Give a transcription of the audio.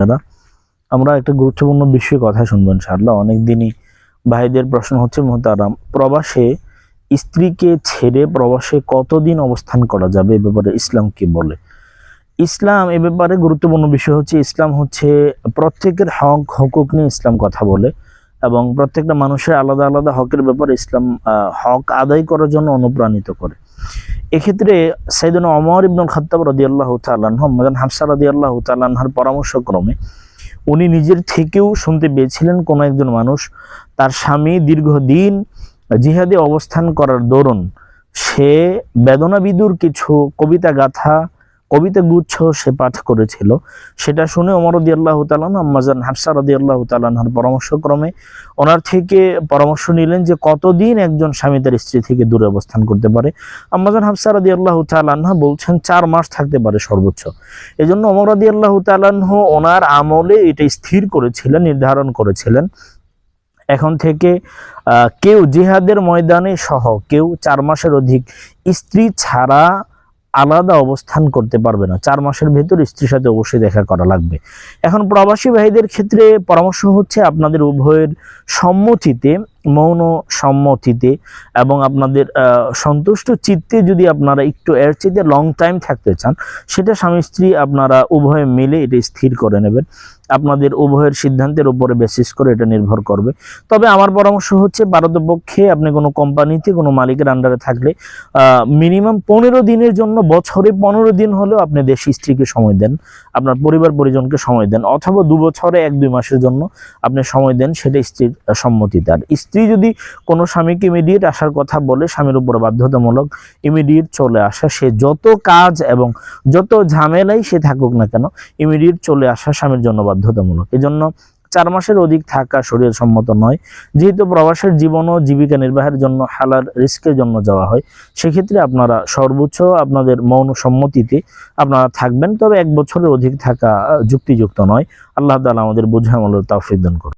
দাদা আমরা একটা গুরুত্বপূর্ণ বিষয়ে কথা শুনব ইনশাআল্লাহ। অনেক দিনই ভাইদের প্রশ্ন হচ্ছে, মোহতারাম, প্রবাসে স্ত্রীকে ছেড়ে প্রবাসে কতদিন অবস্থান করা যাবে? এ ব্যাপারে ইসলাম কি বলে? ইসলাম এ ব্যাপারে গুরুত্বপূর্ণ বিষয় হচ্ছে, ইসলাম হচ্ছে প্রত্যেকের হক, হকুক নিয়ে ইসলাম কথা বলে। এবং প্রত্যেকটা মানুষের আলাদা আলাদা হকের ব্যাপারে ইসলাম হক আদায় করার জন্য অনুপ্রাণিত করে। এক্ষেত্রে সাইদুল অমর ইবনুল খাত্তাব রদিয়াল্লাহ তাল্লাহ মদান হাফসা রদিয়াল্লাহ তাল্লাহার পরামর্শক্রমে উনি নিজের থেকেও শুনতে পেয়েছিলেন কোনো একজন মানুষ তার স্বামী দীর্ঘদিন জিহাদে অবস্থান করার দরুন সে বেদনা বিদুর কিছু কবিতা গাথা কবিতা গুচ্ছ সে পাঠ করেছিল। সেটা শুনে ওমর রদি আল্লাহ তালান আম্মাজান হাফসা আল্লাহ তালানহার পরামর্শক্রমে ওনার থেকে পরামর্শ নিলেন যে কতদিন একজন স্বামী তার স্ত্রী থেকে দূরে অবস্থান করতে পারে। আম্মাজান হাফসা রদি আল্লাহ তালান্হা বলছেন, চার মাস থাকতে পারে সর্বোচ্চ। এই জন্য ওমর রদি আল্লাহ তালাহ ওনার আমলে এটা স্থির করেছিলেন, নির্ধারণ করেছিলেন। এখন থেকে কেউ জিহাদের ময়দানে সহ কেউ চার মাসের অধিক স্ত্রী ছাড়া আলাদা অবস্থান করতে পারবে না। চার মাসের ভেতর স্ত্রীর সাথে অবশ্যই দেখা করা লাগবে। এখন প্রবাসী ভাইদের ক্ষেত্রে পরামর্শ হচ্ছে আপনাদের উভয়ের সম্মতিতে মৌন সম্মতিতে এবং আপনাদের সন্তুষ্ট চিত্তে যদি আপনারা একটু এর চেয়ে লং টাইম থাকতে চান সেটা স্বামী স্ত্রী আপনারা উভয়ে মিলে এটা স্থির করে নেবেন। আপনাদের উভয়ের সিদ্ধান্তের উপরে বেসিস করে এটা নির্ভর করবে। তবে আমার পরামর্শ হচ্ছে ভারতপক্ষে আপনি কোনো কোম্পানিতে কোনো মালিকের আন্ডারে থাকলে মিনিমাম পনেরো দিনের জন্য বছরে পনেরো দিন হলেও আপনি দেশ স্ত্রীকে সময় দেন আপনার পরিবার পরিজনকে সময় দেন অথবা দু বছরে এক দুই মাসের জন্য আপনি সময় দেন সেটা স্ত্রীর আহ, সম্মতিতে আর স্ত্রী যদি কোনো স্বামীকে ইমিডিয়েট আসার কথা বলে স্বামীর উপর বাধ্যতামূলক ইমিডিয়েট চলে আসা, সে যত কাজ এবং যত ঝামেলাই সে থাকুক না কেন ইমিডিয়েট চলে আসা স্বামীর জন্য বাধ্যতামূলক। এজন্য চার মাসের অধিক থাকা শরীর সম্মত নয়। যেহেতু প্রবাসের জীবন ও জীবিকা নির্বাহের জন্য হালার রিস্কের জন্য যাওয়া হয়, সেক্ষেত্রে আপনারা সর্বোচ্চ আপনাদের মৌন সম্মতিতে আপনারা থাকবেন, তবে এক বছরের অধিক থাকা যুক্তিযুক্ত নয়। আল্লাহ তালা আমাদের বোঝামলের তাফিক দান করুন।